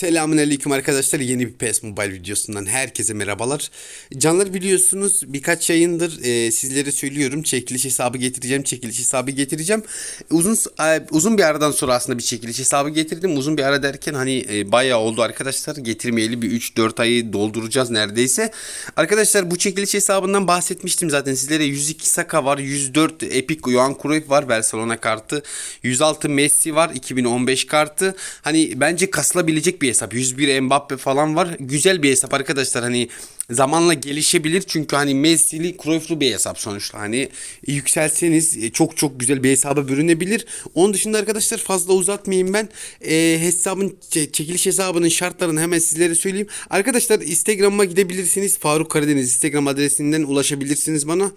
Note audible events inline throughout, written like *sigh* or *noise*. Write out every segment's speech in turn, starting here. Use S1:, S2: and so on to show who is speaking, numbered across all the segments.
S1: Selamünaleyküm arkadaşlar. Yeni bir PES Mobile videosundan herkese merhabalar. Canlar biliyorsunuz birkaç yayındır e, sizlere söylüyorum. Çekiliş hesabı getireceğim, çekiliş hesabı getireceğim. Uzun e, uzun bir aradan sonra aslında bir çekiliş hesabı getirdim. Uzun bir ara derken hani e, bayağı oldu arkadaşlar. Getirmeyeli bir 3-4 ayı dolduracağız neredeyse. Arkadaşlar bu çekiliş hesabından bahsetmiştim zaten sizlere. 102 Saka var, 104 Epic Johan Cruyff var Barcelona kartı. 106 Messi var, 2015 kartı. Hani bence kasılabilecek bir hesap. 101 Mbappe falan var. Güzel bir hesap arkadaşlar. Hani zamanla gelişebilir çünkü hani Messi'li Cruyff'lu bir hesap sonuçta. Hani yükselseniz e, çok çok güzel bir hesaba bürünebilir. Onun dışında arkadaşlar fazla uzatmayayım ben. E, hesabın çe- çekiliş hesabının şartlarını hemen sizlere söyleyeyim. Arkadaşlar Instagram'a gidebilirsiniz. Faruk Karadeniz Instagram adresinden ulaşabilirsiniz bana.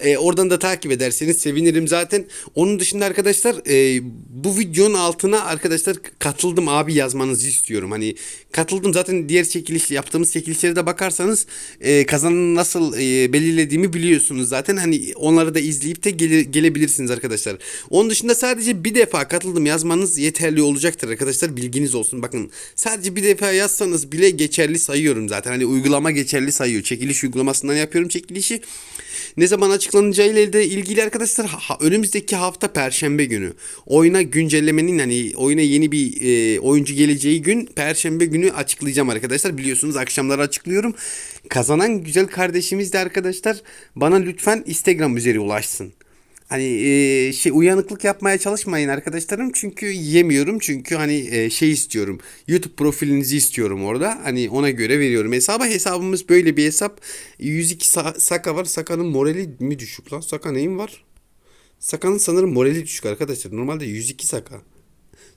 S1: E, oradan da takip ederseniz sevinirim zaten. Onun dışında arkadaşlar e, bu videonun altına arkadaşlar katıldım abi yazmanızı istiyorum. Hani katıldım zaten diğer çekiliş yaptığımız çekilişlere de bakarsanız e, kazanın nasıl e, belirlediğimi biliyorsunuz zaten. Hani onları da izleyip de gele- gelebilirsiniz arkadaşlar. Onun dışında sadece bir defa katıldım yazmanız yeterli olacaktır arkadaşlar. Bilginiz olsun. Bakın sadece bir defa yazsanız bile geçerli sayıyorum zaten. Hani uygulama geçerli sayıyor. Çekiliş uygulamasından yapıyorum çekilişi. Ne zaman açıklanacağı ile ilgili arkadaşlar ha- önümüzdeki hafta perşembe günü oyuna güncellemenin hani oyuna yeni bir e, oyuncu geleceği gün perşembe günü açıklayacağım arkadaşlar. Biliyorsunuz akşamları açıklıyorum. Kazanan güzel kardeşimiz de arkadaşlar bana lütfen Instagram üzeri ulaşsın. Hani e, şey uyanıklık yapmaya çalışmayın arkadaşlarım. Çünkü yemiyorum. Çünkü hani e, şey istiyorum. YouTube profilinizi istiyorum orada. Hani ona göre veriyorum. Hesaba hesabımız böyle bir hesap. 102 Sa- Saka var. Saka'nın morali mi düşük lan? Saka neyin var? Saka'nın sanırım morali düşük arkadaşlar. Normalde 102 Saka.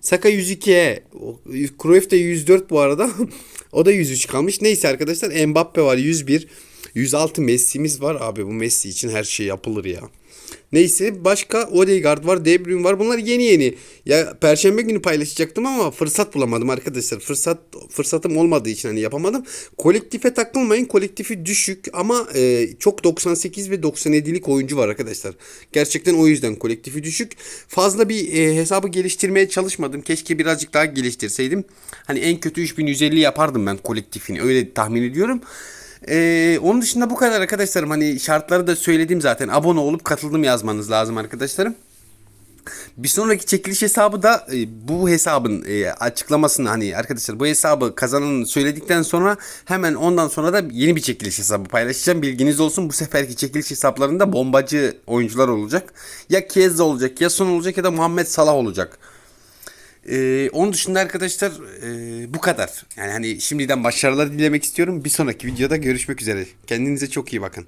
S1: Saka 102'ye o- Cruyff de 104 bu arada. *laughs* O da 103 kalmış. Neyse arkadaşlar Mbappe var 101 106 Messi'miz var. Abi bu Messi için her şey yapılır ya. Neyse başka Odegaard var, De Bruyne var. Bunlar yeni yeni. Ya perşembe günü paylaşacaktım ama fırsat bulamadım arkadaşlar. Fırsat fırsatım olmadığı için hani yapamadım. Kolektife takılmayın. Kolektifi düşük ama e, çok 98 ve 97'lik oyuncu var arkadaşlar. Gerçekten o yüzden kolektifi düşük. Fazla bir e, hesabı geliştirmeye çalışmadım. Keşke birazcık daha geliştirseydim. Hani en kötü 3150 yapardım ben kolektifini. Öyle tahmin ediyorum. Ee, onun dışında bu kadar arkadaşlarım. Hani şartları da söyledim zaten. Abone olup katıldım yazmanız lazım arkadaşlarım. Bir sonraki çekiliş hesabı da e, bu hesabın e, açıklamasını hani arkadaşlar bu hesabı kazananı söyledikten sonra hemen ondan sonra da yeni bir çekiliş hesabı paylaşacağım. Bilginiz olsun bu seferki çekiliş hesaplarında bombacı oyuncular olacak. Ya Keza olacak ya Son olacak ya da Muhammed Salah olacak. Ee, onun dışında arkadaşlar e, bu kadar. Yani hani şimdiden başarılar dilemek istiyorum. Bir sonraki videoda görüşmek üzere. Kendinize çok iyi bakın.